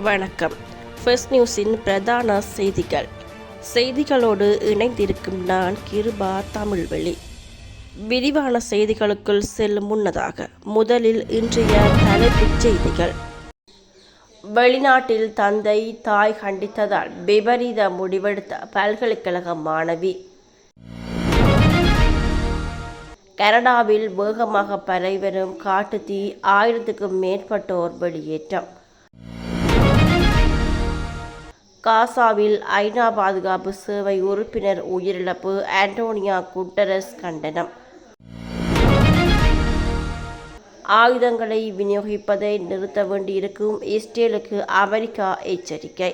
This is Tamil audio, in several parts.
வணக்கம். ஃபர்ஸ்ட் நியூஸின் பிரதான செய்திகள். செய்திகளோடு இணைந்திருக்கும் நான் கிருபா தமிழ்வெளி. விரிவான செய்திகளுக்குள் செல்லும் முன்னதாக முதலில் இன்றைய தலைப்புச் செய்திகள். வெளிநாட்டில் தந்தை தாய் கண்டித்ததால் விபரீத முடிவெடுத்த பல்கலைக்கழக மாணவி. கனடாவில் வேகமாக பரவிவரும் காட்டுத்தீ ஆயிரத்துக்கும் மேற்பட்டோர் வெளியேற்றம். காசாவில் ஐநா பாதுகாப்பு சேவை உறுப்பினர் உயிரிழப்பு ஆண்டோனியா குட்டரஸ் கண்டனம். ஆயுதங்களை விநியோகிப்பதை நிறுத்த வேண்டியிருக்கும் இஸ்ரேலுக்கு அமெரிக்கா எச்சரிக்கை.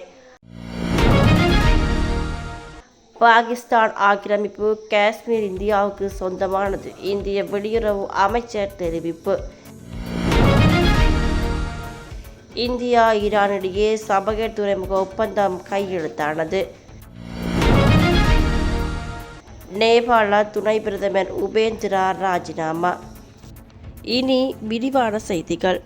பாகிஸ்தான் ஆக்கிரமிப்பு காஷ்மீர் இந்தியாவுக்கு சொந்தமானது இந்திய வெளியுறவு அமைச்சர் தெரிவிப்பு. இந்தியா ஈரானிடையே சபகர் துறைமுக ஒப்பந்தம் கையெழுத்தானது. நேபாள துணை பிரதமர் உபேந்திரா ராஜினாமா. இனி விரிவான செய்திகள்.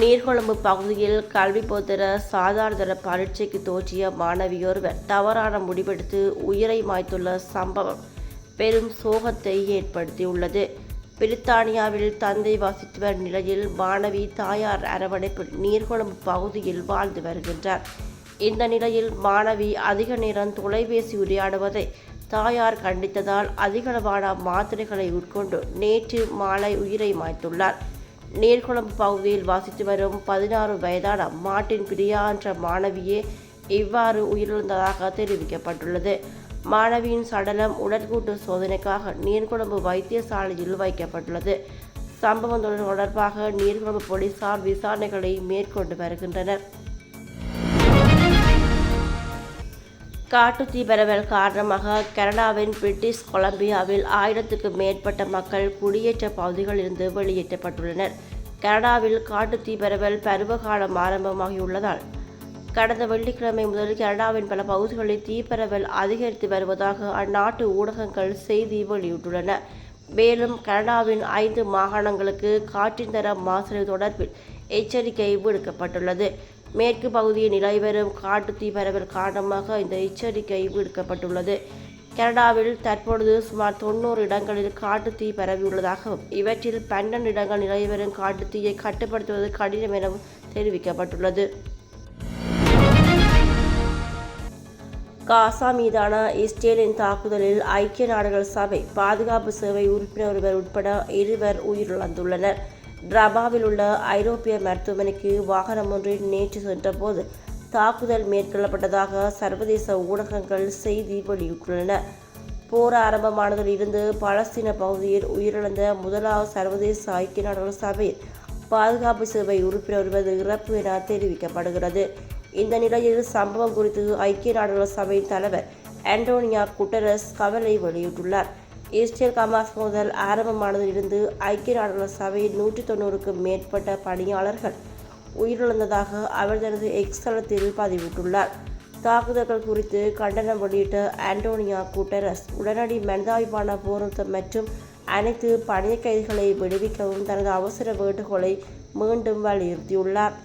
நீர்கொழும்பு பகுதியில் கல்வி போதர சாதாரண பரீட்சைக்கு தோற்றிய மாணவியொருவர் தவறான முடிவெடுத்து உயிரை மாய்த்துள்ள சம்பவம் பெரும் சோகத்தை ஏற்படுத்தியுள்ளது. பிரித்தானியாவில் தந்தை வசித்து வரும் நிலையில் மாணவி தாயார் அரவணைப்பில் நீர்கொழும்பு பகுதியில் வாழ்ந்து வருகின்றார். இந்த நிலையில் மாணவி அதிக நேரம் தொலைபேசி உரையாடுவதை தாயார் கண்டித்ததால் அதிகளவான மாத்திரைகளை உட்கொண்டு நேற்று மாலை உயிரை மாய்த்துள்ளார். நீர்குளம் பகுதியில் வசித்து வரும் பதினாறு வயதான மாட்டின் பிரியா என்ற மாணவியே இவ்வாறு உயிரிழந்ததாக தெரிவிக்கப்பட்டுள்ளது. மாணவியின் சடலம் உடற்கூட்டு சோதனைக்காக நீர்குழம்பு வைத்தியசாலையில் வைக்கப்பட்டுள்ளது. சம்பவம் தொடர்பாக நீர்குழம்பு போலீசார் விசாரணைகளை மேற்கொண்டு வருகின்றனர். காட்டுத்தீ பரவல் காரணமாக கனடாவின் பிரிட்டிஷ் கொலம்பியாவில் ஆயிரத்துக்கு மேற்பட்ட மக்கள் குடியேற்ற பகுதிகளிலிருந்து வெளியேற்றப்பட்டுள்ளனர். கனடாவில் காட்டுத்தீ பரவல் பருவகாலம் ஆரம்பமாகியுள்ளதால் கடந்த வெள்ளிக்கிழமை முதல் கனடாவின் பல பகுதிகளில் தீப்பரவல் அதிகரித்து வருவதாக அந்நாட்டு ஊடகங்கள் செய்தி வெளியிட்டுள்ளன. மேலும் கனடாவின் ஐந்து மாகாணங்களுக்கு காற்றின் தர மாசு தொடர்பில் எச்சரிக்கை விடுக்கப்பட்டுள்ளது. மேற்கு பகுதியில் நிலை காட்டு தீ பரவல் காரணமாக இந்த எச்சரிக்கை விடுக்கப்பட்டுள்ளது. கனடாவில் தற்பொழுது சுமார் தொண்ணூறு இடங்களில் காட்டு தீ பரவியுள்ளதாகவும் இவற்றில் பன்னெண்டு இடங்கள் நிலைவரும் காட்டு தீயை கட்டுப்படுத்துவது கடினம் எனவும் தெரிவிக்கப்பட்டுள்ளது. காசா மீதான இஸ்ரேலின் தாக்குதலில் ஐக்கிய நாடுகள் சபை பாதுகாப்பு சேவை உறுப்பினர் ஒருவர் உட்பட இருவர் உயிரிழந்துள்ளனர். ரபாவில் உள்ள ஐரோப்பிய மருத்துவமனைக்கு வாகனம் ஒன்றில் நேற்று சென்றபோது தாக்குதல் மேற்கொள்ளப்பட்டதாக சர்வதேச ஊடகங்கள் செய்தி வெளியிட்டுள்ளன. போர் ஆரம்பமானதில் இருந்து பலஸ்தீன பகுதியில் உயிரிழந்த முதலாவது சர்வதேச ஐக்கிய நாடுகள் சபையில் பாதுகாப்பு சேவை உறுப்பினர் ஒருவர் இறப்பு என தெரிவிக்கப்படுகிறது. இந்த நிலையில் சம்பவம் குறித்து ஐக்கிய நாடுகள் சபையின் தலைவர் ஆண்டோனியா குட்டரஸ் கவலை வெளியிட்டுள்ளார். இஸ்ரேல் கமாஸ் முதல் ஆரம்பமானதிலிருந்து ஐக்கிய நாடுகள் சபையில் நூற்றி தொண்ணூறுக்கும் மேற்பட்ட பணியாளர்கள் உயிரிழந்ததாக அவர் தனது எக்ஸ் தளத்தில் பதிவிட்டுள்ளார். தாக்குதல்கள் குறித்து கண்டனம் வெளியிட்ட ஆண்டோனியா குட்டரஸ் உடனடி மனிதாபிமான போராட்டம் மற்றும் அனைத்து பணிய கைதிகளை விடுவிக்கவும் தனது அவசர வேண்டுகோளை மீண்டும் வலியுறுத்தியுள்ளார்.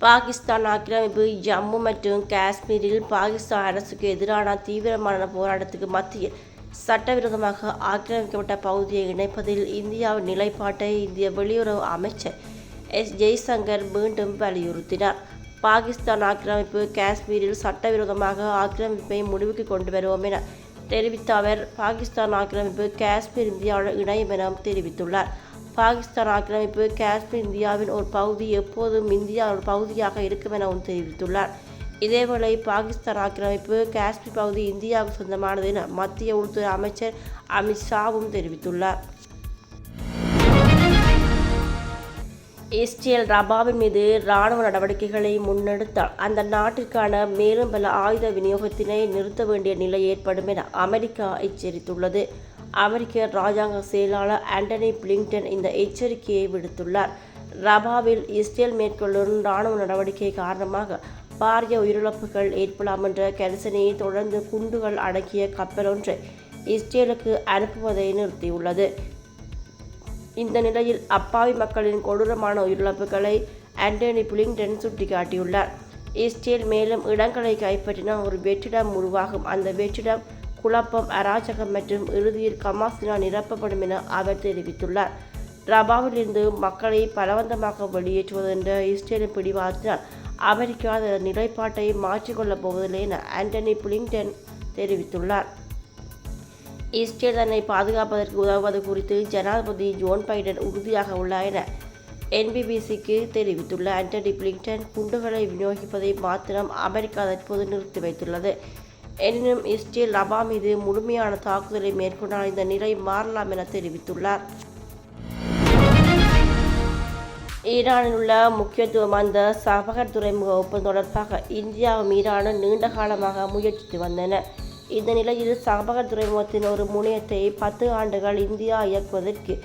பாகிஸ்தான் ஆக்கிரமிப்பு ஜம்மு மற்றும் காஷ்மீரில் பாகிஸ்தான் அரசுக்கு எதிரான தீவிரமான போராட்டத்துக்கு மத்தியில் சட்டவிரோதமாக ஆக்கிரமிக்கப்பட்ட பகுதியை இணைப்பதில் இந்தியாவின் நிலைப்பாட்டை இந்திய வெளியுறவு அமைச்சர் எஸ் ஜெய்சங்கர் மீண்டும் வலியுறுத்தினார். பாகிஸ்தான் ஆக்கிரமிப்பு காஷ்மீரில் சட்டவிரோதமாக ஆக்கிரமிப்பை முடிவுக்கு கொண்டு வருவோம் என தெரிவித்த அவர் பாகிஸ்தான் ஆக்கிரமிப்பு காஷ்மீர் இந்தியாவுடன் இணையும் என தெரிவித்துள்ளார். பாகிஸ்தான் ஆக்கிரமிப்பு காஷ்மீர் இந்தியாவின் ஒரு பகுதி எப்போதும் இந்தியா ஒரு பகுதியாக இருக்கும் எனவும் தெரிவித்துள்ளார் இதேவேளை பாகிஸ்தான் ஆக்கிரமிப்பு காஷ்மீர் பகுதி இந்தியாவுக்கு சொந்தமானது என மத்திய உள்துறை அமைச்சர் அமித்ஷாவும் தெரிவித்துள்ளார். இஸ்ரேல் ரபாவின் மீது இராணுவ நடவடிக்கைகளை முன்னெடுத்தால் அந்த நாட்டிற்கான மேலும் பல ஆயுத விநியோகத்தினை நிறுத்த வேண்டிய நிலை ஏற்படும் என அமெரிக்கா எச்சரித்துள்ளது. அமெரிக்க ராஜாங்க செயலாளர் ஆண்டனி பிளிங்டன் இந்த எச்சரிக்கையை விடுத்துள்ளார். ரபாவில் இஸ்ரேல் மேற்கொள்ளும் இராணுவ நடவடிக்கை காரணமாக பாரிய உயிரிழப்புகள் ஏற்படலாம் என்ற கரிசனையை தொடர்ந்து குண்டுகள் அடக்கிய கப்பல் ஒன்றை இஸ்ரேலுக்கு அனுப்புவதை நிறுத்தியுள்ளது. இந்த நிலையில் அப்பாவி மக்களின் கொடூரமான உயிரிழப்புகளை ஆண்டனி புலிங்டன் சுட்டிக்காட்டியுள்ளார். இஸ்ரேல் மேலும் இடங்களை கைப்பற்றினால் ஒரு வெற்றிடம் உருவாகும். அந்த வெற்றிடம் குழப்பம் அராஜகம் மற்றும் இறுதியில் கமாசினால் நிரப்பப்படும் என அவர் தெரிவித்துள்ளார். ரபாவிலிருந்து மக்களை பலவந்தமாக வெளியேற்றுவது என்ற இஸ்ரேலின் பிடிவாதத்தினால் அமெரிக்கா அதன் நிலைப்பாட்டை மாற்றிக்கொள்ளப் போவதில்லை என ஆண்டனி புலிங்டன் தெரிவித்துள்ளார். இஸ்ரேல் தன்னை பாதுகாப்பதற்கு உதவுவது குறித்து ஜனாதிபதி ஜோன் பைடன் உறுதியாக உள்ளார் என என்பிபிசிக்கு தெரிவித்துள்ள ஆண்டனி பிளிங்டன் குண்டுகளை விநியோகிப்பதை மாத்திரம் அமெரிக்கா தற்போது நிறுத்தி வைத்துள்ளது. எனினும் இஸ்ரேல் லபா மீது முழுமையான தாக்குதலை மேற்கொண்டால் இந்த நிலை மாறலாம் என தெரிவித்துள்ளார். ஈரானில் உள்ள முக்கியத்துவம் வாய்ந்த சபகர் துறைமுக ஒப்பந்தம் தொடர்பாக இந்தியாவும் ஈரானும் நீண்ட காலமாக முயற்சித்து வந்தன. இந்த நிலையில் சபகர் துறைமுகத்தின் ஒரு முனையத்தை பத்து ஆண்டுகள் இந்தியா இயக்குவதற்கு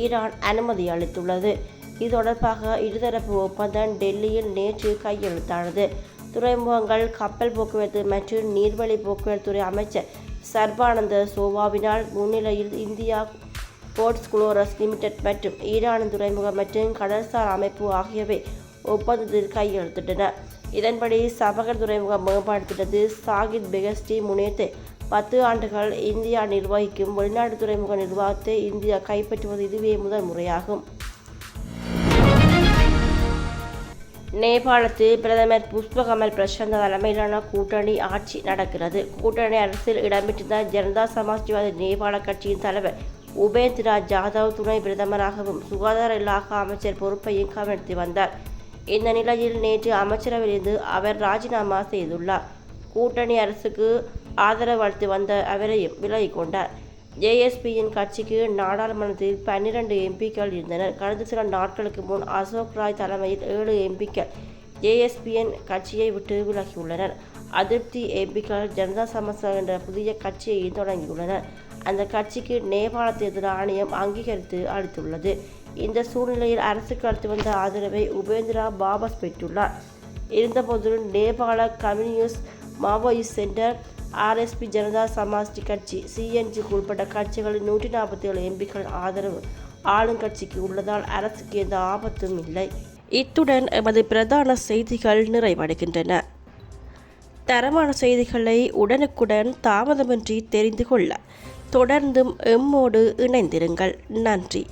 ஈரான் அனுமதி அளித்துள்ளது. இது தொடர்பாக இருதரப்பு ஒப்பந்தம் டெல்லியில் நேற்று கையெழுத்தானது. துறைமுகங்கள் கப்பல் போக்குவரத்து மற்றும் நீர்வழி போக்குவரத்து துறை அமைச்சர் சர்பானந்த சோவாவினால் முன்னிலையில் இந்தியா போர்ட்ஸ் குளோரஸ் லிமிடெட் மற்றும் ஈரான் துறைமுகம் மற்றும் கடல்சார் அமைப்பு ஆகியவை ஒப்பந்தத்தில் கையெழுத்திட்டன. இதன்படி சபகர் துறைமுக மேம்பாடு திட்டத்தில் சாகித் பெகஸ்டி முனையத்தை பத்து ஆண்டுகள் இந்தியா நிர்வகிக்கும் வெளிநாட்டு துறைமுக நிர்வாகத்தை இந்தியா கைப்பற்றுவது இதுவே முதல் முறையாகும். நேபாளத்தில் பிரதமர் புஷ்பகமல் பிரசந்த தலைமையிலான கூட்டணி ஆட்சி நடக்கிறது. கூட்டணி அரசில் இடம்பெற்றிருந்த ஜனதா சமாஜ்வாதி நேபாள கட்சியின் தலைவர் உபேந்திரா ஜாதவ் துணை பிரதமராகவும் சுகாதார இலாகா அமைச்சர் பொறுப்பையும் கவனித்து வந்தார். இந்த நிலையில் நேற்று அமைச்சரவையிலிருந்து அவர் ராஜினாமா செய்துள்ளார். கூட்டணி அரசுக்கு ஆதரவு அளித்து வந்த அவரையும் விலகிக் கொண்டார். ஜேஎஸ்பியின் கட்சிக்கு நாடாளுமன்றத்தில் பன்னிரண்டு எம்பிக்கள் இருந்தனர். கடந்த சில நாட்களுக்கு முன் அசோக் ராய் தலைமையில் ஏழு எம்பிக்கள் ஜேஎஸ்பியின் கட்சியை விட்டு விலகியுள்ளனர். அதிருப்தி எம்பிக்கள் ஜனதா சமஸ்தா என்ற புதிய கட்சியை தொடங்கியுள்ளனர். அந்த கட்சிக்கு நேபாள தேர்தல் ஆணையம் அங்கீகரித்து அளித்துள்ளது. இந்த சூழ்நிலையில் அரசுக்கு அளித்து வந்த ஆதரவை உபேந்திரா பாபஸ் பெற்றுள்ளார். இருந்தபோதிலும் நேபாள communist Maoist centre RSP Janata சமாஜ்டி கட்சி சிஎன்ஜிக்கு உட்பட்ட கட்சிகளின் நூற்றி நாற்பத்தி ஏழு எம்பிக்கள் ஆதரவு. ஆளுங்கட்சிக்கு உள்ளதால் அரசுக்கு எந்த ஆபத்தும் இல்லை. இத்துடன் எமது பிரதான செய்திகள் நிறைவடைகின்றன. தரமான செய்திகளை உடனுக்குடன் தாமதமின்றி தெரிந்து கொள்ள தொடர்ந்தும் எம்மோடு இணைந்திருங்கள். நன்றி.